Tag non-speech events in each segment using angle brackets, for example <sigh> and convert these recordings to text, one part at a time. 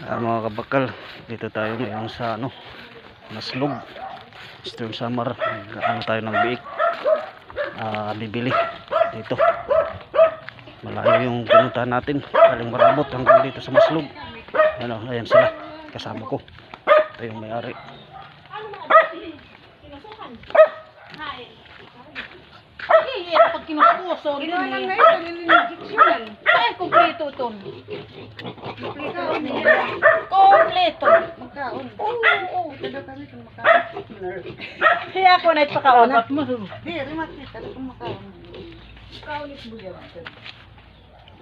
Ah, mga kabakal, dito tayo ngayon sa ano, Maslog. Eastern Summer, ano tayo ng biik. Ah, bibili dito. Malayo yung pinuntahan natin. Galing marabot hanggang dito sa Maslog. Ano, ayan sila. Kasama ko. Ito yung may-ari. Ay, yan pag kinukuso. Ay, kumpleto ito. Kompleto niya. Kompleto. Magkaon. Oo, oo. Ito daw kami kung makaon. Kaya ako na ipakaunat mo. Di, rimat kita kung makaon. Kaunit mo yan.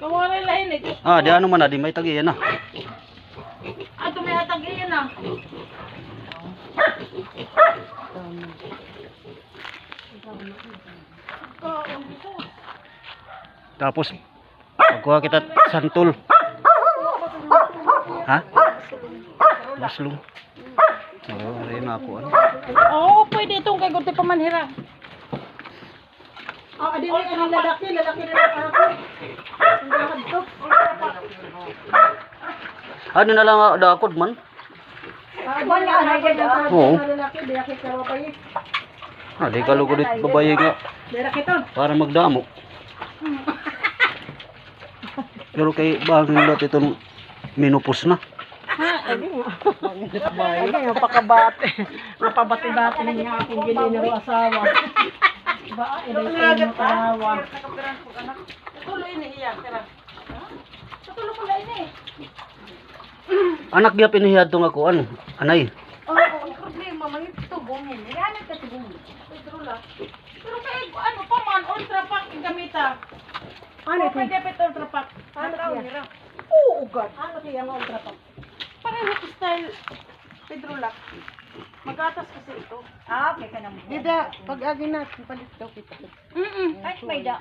Kawalay lahin eh. Ah, di ano man na, di may tagi yan na. Ato may hatag iyan ah. Kaon ito. Tapos, pagkuha kita santol. Ha? Maslog. Oo, oh, rin ako. Ano? Oo, pwede itong kay Gunti Pamanhira. Ah, di ba ang lalaki, lalaki na lang ako. Ano na lang ako, dakod man? Ah, di nga, ang kahit Oo. na lalaki, di akit ka mapay. Ah, di ka lugod babae nga. Di akit to. Para magdamo. <laughs> Pero kay bagong lot itong minupos na. Ay mo. Ay mo pakabate. <laughs> Napabati-bati niya akong gininero asawa. <laughs> Ba, ilay ko mo tawa. Tuloy ni iya, tara. Tuloy ko lang ini. Anak dia pinihiyad tong ako, ano? Anay. Oo, ang problema, mga tubongin. Nilanag ka tubongin. Pedro la. Pero kay ano pa man ultra pack gamita. Ano ito? Pwede pa ultra pack. Ano siya? Oo, God. Ano siya ang ultra pop? Pareho ko style Pedro Lock. Magatas kasi ito. Ah, okay ka naman. Dida, pag agi natin, palit daw kita. Mm Ay, may da.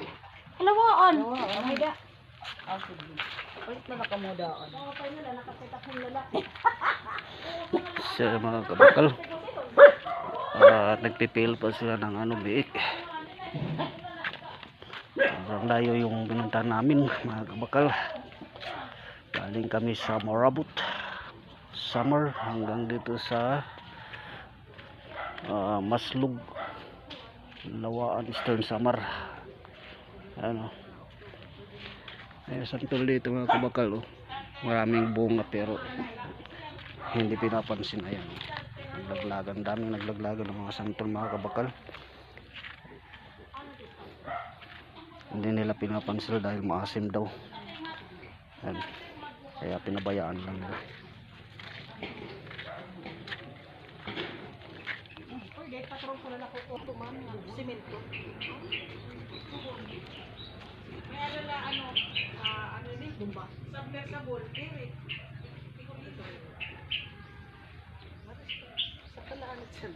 Kalawaan. Oo, may da. Ah, sige. Palit na nakamudaan. Oo, pa nila, nakaset up ng lalaki. <laughs> Sa mga kabakal. Ah, nagpipil pa sila ng ano, biik. Sobrang layo yung pinuntahan namin, mga kabakal. Galing kami sa Marabot. Summer hanggang dito sa ah, Maslug. Lawaan Eastern Summer. Ano. Ay, santol dito mga kabakal. Oh. Maraming bunga pero hindi pinapansin ayan naglaglagan daming naglaglagan ng mga santol mga kabakal hindi nila pinapansin dahil maasim daw ayan. kaya pinabayaan lang nila Simento. May alala ano, ah, ano ni? Bumba. Submersible, diri.